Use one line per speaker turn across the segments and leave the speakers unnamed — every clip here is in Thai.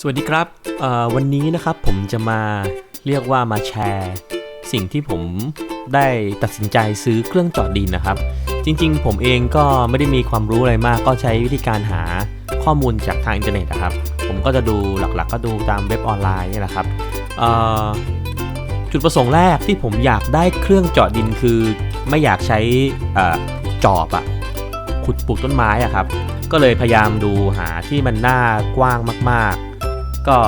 สวัสดีครับวันนี้นะครับผมจะมาเรียกว่ามาแชร์ สิ่งที่ผมได้ตัดสินใจซื้อเครื่องเจาะดินนะครับ จริงๆ ผมเองก็ไม่ได้มีความรู้อะไรมาก ก็ใช้วิธีการหาข้อมูลจากทางอินเทอร์เน็ตนะครับ ผมก็จะดูหลักๆ ก็ดูตามเว็บออนไลน์นี่แหละครับจุดประสงค์แรกที่ผมอยากได้เครื่องเจาะดินคือไม่อยากใช้จอบอะขุดปลูกต้นไม้อะครับก็เลยพยายามดูหาที่มันหน้ากว้างมากๆ ก็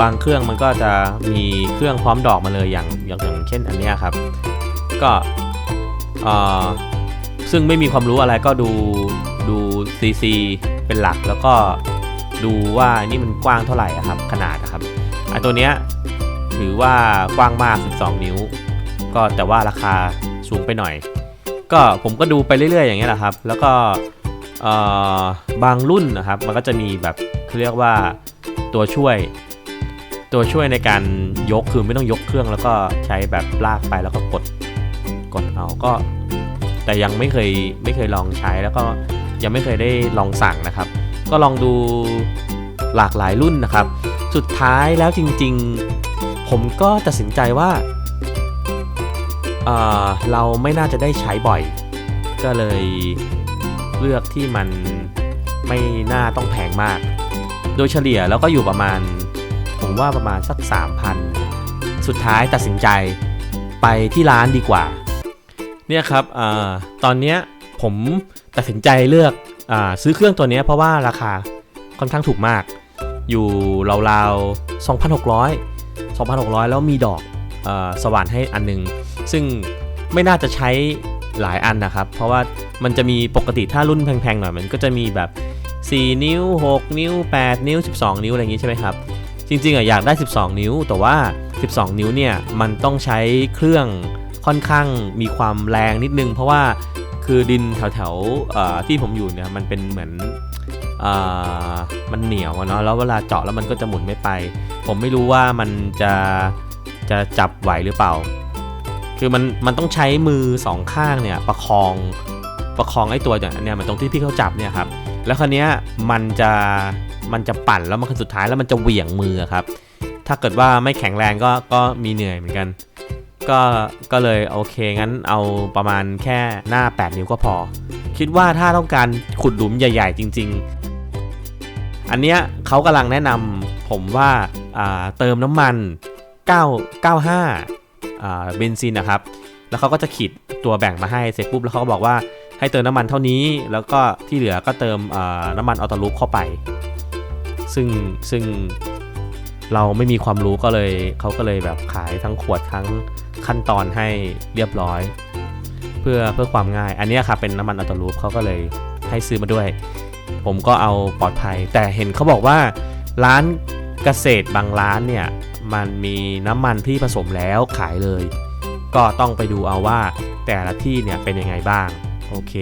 บางเครื่องมันก็จะมีเครื่องพร้อมดอกมาเลยอย่างอย่างอย่างเช่นอันนี้ครับ ก็ซึ่งไม่มีความรู้อะไรก็ดูดู CC เป็นหลักแล้วก็ดูว่านี่มันกว้างเท่าไหร่อะครับขนาดนะครับไอตัวเนี้ยถือว่ากว้างมาก 12 นิ้ว ก็แต่ว่าราคาสูงไปหน่อย ก็ผมก็ดูไปเรื่อย ๆ อย่างเงี้ยแหละครับ แล้วก็บางรุ่นนะครับ มันก็จะมีแบบเขาเรียกว่า ตัวช่วย ตัวช่วยในการยกคือไม่ต้องยกเครื่องแล้วก็ใช้แบบลากไปแล้วก็กดกดเอาก็ แต่ยังไม่เคยไม่เคยลองใช้แล้วก็ยังไม่เคยได้ลองสั่งนะครับ ก็ลองดูหลากหลายรุ่นนะครับ สุดท้ายแล้วจริง ๆ ผมก็ตัดสินใจว่าเเราไม่น่าจะได้ใช้บ่อย ก็เลยเลือกที่มันไม่น่าต้องแพงมาก โดยเฉลี่ยแล้วก็อยู่ประมาณ ผมว่าประมาณสัก 3,000 สุดท้ายตัดสินใจไปที่ร้านดีกว่า เนี่ยครับอตอนนี้ผมตัดสินใจเลือกอซื้อเครื่องตัวนี้เพราะว่าราคาค่อนข้างถูกมาก อยู่ราวๆ 2,600 2,600 แล้วมีดอกอสว่านให้อันหนึง ซึ่งไม่น่าจะใช้หลายอันนะครับ เพราะว่ามันจะมีปกติถ้ารุ่นแพงๆหน่อยมันก็จะมีแบบ 4 นิ้ว 6 นิ้ว 8 นิ้ว 12 นิ้วอะไรอย่างงี้ใช่ไหมครับ จริงๆอะอยากได้ 12 นิ้ว แต่ว่า 12 นิ้วเนี่ยมันต้องใช้เครื่องค่อนข้างมีความแรงนิดนึง เพราะว่าคือดินแถวๆที่ผมอยู่เนี่ยมันเป็นเหมือนอมันเหนียวเนาะแล้วเวลาเจาะแล้วมันก็จะหมุนไม่ไป ผมไม่รู้ว่ามันจะจะจับไหวหรือเปล่า คือมันมันต้องใช้มือสองข้างเนี่ยประคองประคองไอ้ตัวเนี่ยเนี่ยมันตรงที่พี่เขาจับเนี่ยครับ แล้วคราวเนี้ยมันจะมันจะปั่นแล้วมันสุดท้ายแล้วมันจะเหวี่ยงมือครับ ถ้าเกิดว่าไม่แข็งแรงก็ก็มีเหนื่อยเหมือนกัน ก็ก็เลยโอเคงั้นเอาประมาณแค่หน้า 8 นิ้วก็พอ คิดว่าถ้าต้องการขุดหลุมใหญ่ ๆ จริง ๆ อันเนี้ยเขากำลังแนะนำผมว่าาเติมน้ำมัน 9 95อ่าเบนซินนะครับ แล้วเขาก็จะขีดตัวแบ่งมาให้เสร็จปุ๊บแล้วเขาก็บอกว่า ให้เติมน้ำมันเท่านี้ แล้วก็ที่เหลือก็เติมน้ำมันออโต้ลูปเข้าไป ซึ่งซึ่งเราไม่มีความรู้ก็เลยเขาก็เลยแบบขายทั้งขวดทั้งขั้นตอนให้เรียบร้อย เพื่อเพื่อความง่าย อันนี้ครับเป็นน้ำมันออโต้ลูปเขาก็เลยให้ซื้อมาด้วย ผมก็เอาปลอดภัย แต่เห็นเขาบอกว่าร้านเกษตรบางร้านเนี่ยมันมีน้ำมันที่ผสมแล้วขายเลย ก็ต้องไปดูเอาว่าแต่ละที่เนี่ยเป็นยังไงบ้าง โอเค